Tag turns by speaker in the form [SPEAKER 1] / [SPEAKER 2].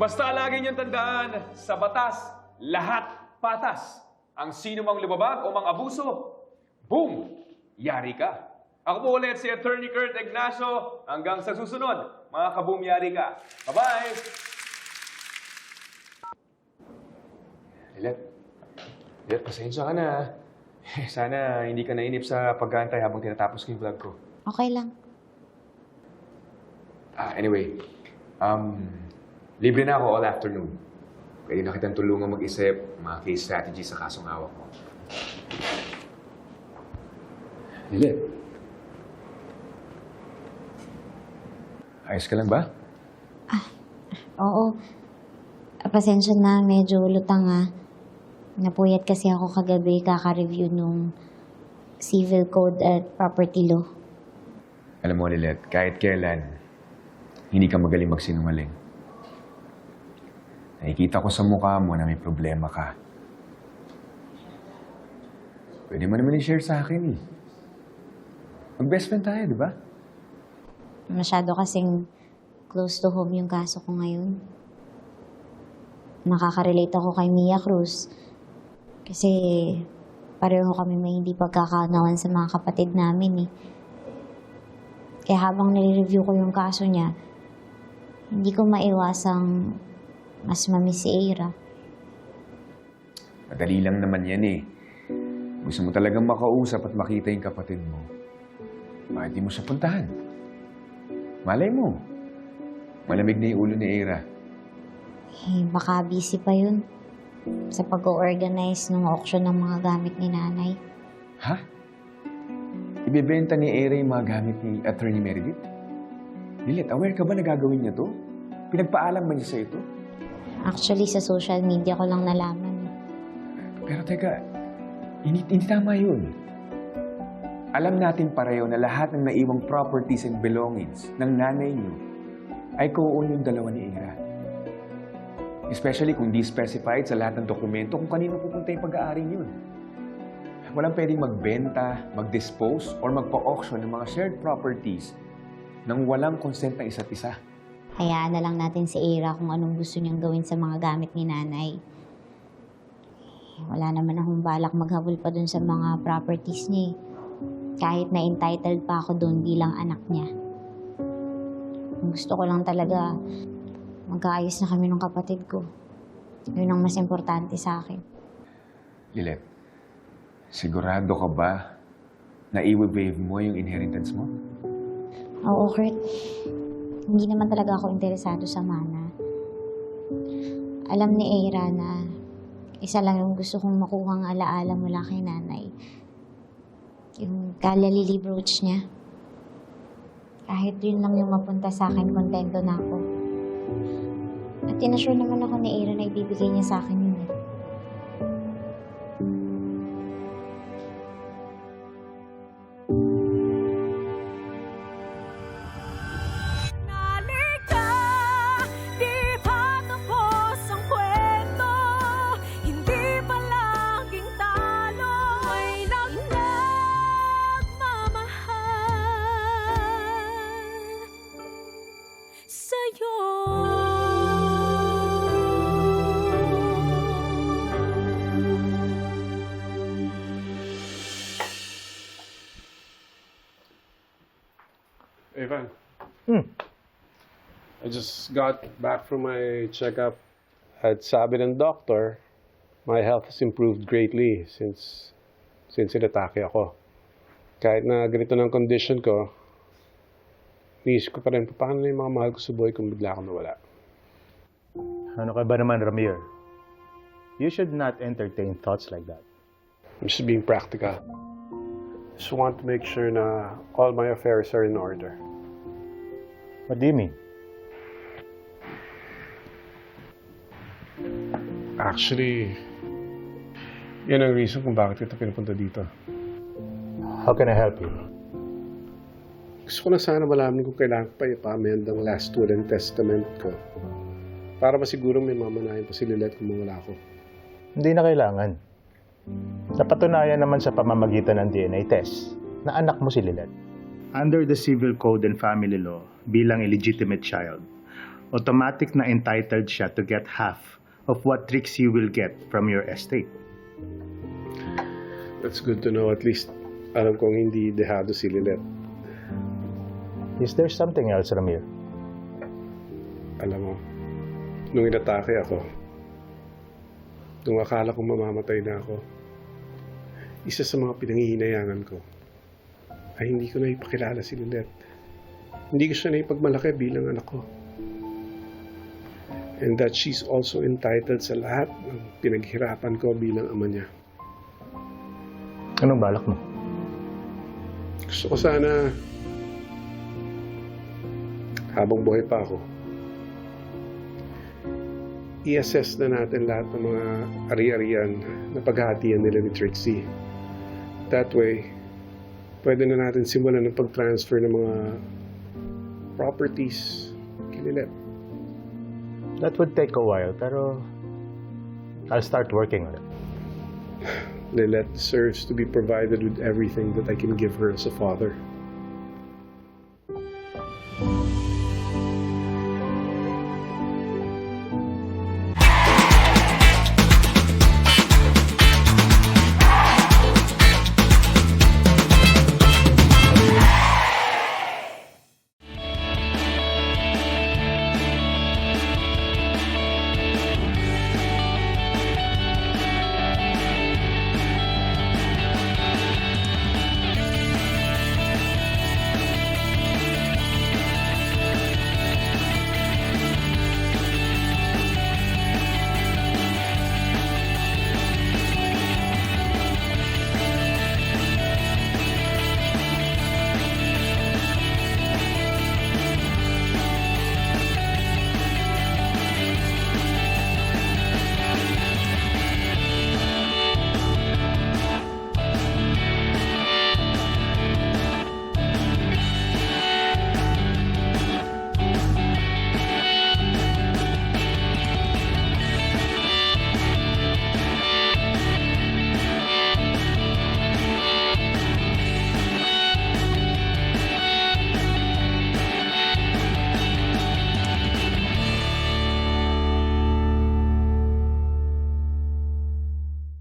[SPEAKER 1] Basta lagi niyong tandaan, sa batas, lahat patas. Ang sino mang lumabag o mang abuso, boom! Yari ka. Ako po ulit si Attorney Kurt Ignacio. Hanggang sa susunod, mga kaboom, yari ka. Bye-bye! Lilet, Lilet, pasensya ka na. ah. Sana hindi ka nainip sa pag-aantay habang tinatapos ko yung vlog ko.
[SPEAKER 2] Okay lang.
[SPEAKER 1] Ah, anyway, um, libre na ako all afternoon. Pwede na kitang tulungan mag-isip mga case strategy sa kasong hawak mo. Lilit. Ayos ka lang ba?
[SPEAKER 2] Oo. Ah, Pasensya na, medyo lutang ah. Napuyat kasi ako kagabi kaka-review nung civil code at property law.
[SPEAKER 1] Alam mo, Lilet, kahit kailan, hindi ka magaling magsinungaling. Nakikita ko sa mukha mo na may problema ka. Pwede mo naman i-share sa akin eh. Mag-best friend tayo, di ba?
[SPEAKER 2] Masyado kasing close to home yung kaso ko ngayon. Nakaka-relate ako kay Mia Cruz. Kasi pareho kami may hindi pagkakaunawan sa mga kapatid namin eh. Kaya habang nire-review ko yung kaso niya, hindi ko maiwasang mas mamiss si Aira.
[SPEAKER 1] Madali lang naman yan eh. Gusto mo talagang makausap at makita yung kapatid mo. Bakit di mo siya puntahan? Malay mo. Malamig na yung ulo ni Era.
[SPEAKER 2] Eh, baka busy pa yun sa pag-organize ng auction ng mga gamit ni nanay.
[SPEAKER 1] Ha? Ibebenta ni Era yung mga gamit ni Attorney Meredith? Lilit, aware ka ba na gagawin niya to? Pinagpaalam ba niya sa ito?
[SPEAKER 2] Actually, sa social media ko lang nalaman. eh.
[SPEAKER 1] Pero teka, hindi, tama yun. Alam natin pareho na lahat ng naiwang properties and belongings ng nanay niyo ay kuun yung dalawa ni Ira. Especially kung di specified sa lahat ng dokumento kung kanino pupunta yung pag-aari yun. Walang pwedeng magbenta, mag-dispose, or magpa-auction ng mga shared properties nang walang consent ng isa't isa.
[SPEAKER 2] Hayaan na lang natin si Ira kung anong gusto niyang gawin sa mga gamit ni nanay. Wala naman akong balak maghabol pa dun sa mga properties niya eh. Kahit na entitled pa ako doon bilang anak niya. Gusto ko lang talaga magkaayos na kami ng kapatid ko. Yun ang mas importante sa akin.
[SPEAKER 1] Lilet, sigurado ka ba na i-waive mo yung inheritance mo?
[SPEAKER 2] Oo, Kurt. Hindi naman talaga ako interesado sa mana. Alam ni Eira na isa lang yung gusto kong makuhang alaala mula kay nanay. Yung kalalili brooch niya. Kahit yun lang yung mapunta sa akin, kontento na ako. At inassure naman ako ni Eira na ibibigay niya sa akin yun. eh.
[SPEAKER 3] Evan.
[SPEAKER 4] Hmm.
[SPEAKER 3] I just got back from my checkup. At sabi ng doctor, my health has improved greatly since since inatake ako. Kahit na ganito ng condition ko, niisip ko pa rin, paano na yung mga mahal ko sa buhay kung bigla akong nawala?
[SPEAKER 4] Ano ka ba naman, Ramir? You should not entertain thoughts like that.
[SPEAKER 3] I'm just being practical. Just want to make sure na all my affairs are in order.
[SPEAKER 4] What do you mean?
[SPEAKER 3] Actually, yan ang reason kung bakit kita pinupunta dito.
[SPEAKER 4] How can I help you?
[SPEAKER 3] Gusto ko na sana malaman kung kailangan ko pa ipa-amend ang last will and testament ko. Para masiguro may mamanahin pa si Lilet kung mawala ako.
[SPEAKER 4] Hindi na kailangan. Napatunayan naman sa pamamagitan ng DNA test na anak mo si Lilet. Under the Civil Code and Family Law, bilang illegitimate child, automatic na entitled siya to get half of what Trixie will get from your estate.
[SPEAKER 3] That's good to know. At least alam kong hindi dehado si Lilet.
[SPEAKER 4] Is there something else, Ramir?
[SPEAKER 3] Alam mo, nung inatake ako, nung akala kong mamamatay na ako, isa sa mga pinangihinayangan ko ay hindi ko na ipakilala si Lilet. Hindi ko siya na ipagmalaki bilang anak ko. And that she's also entitled sa lahat ng pinaghirapan ko bilang ama niya.
[SPEAKER 4] Anong balak mo?
[SPEAKER 3] Gusto ko sana habang buhay pa ako i-assess na natin lahat ng mga ari-arian na paghahatian nila ni Trixie. That way, pwede na natin simulan ng pag-transfer ng mga properties kay Lilet.
[SPEAKER 4] That would take a while, pero I'll start working on it.
[SPEAKER 3] Lilet deserves to be provided with everything that I can give her as a father.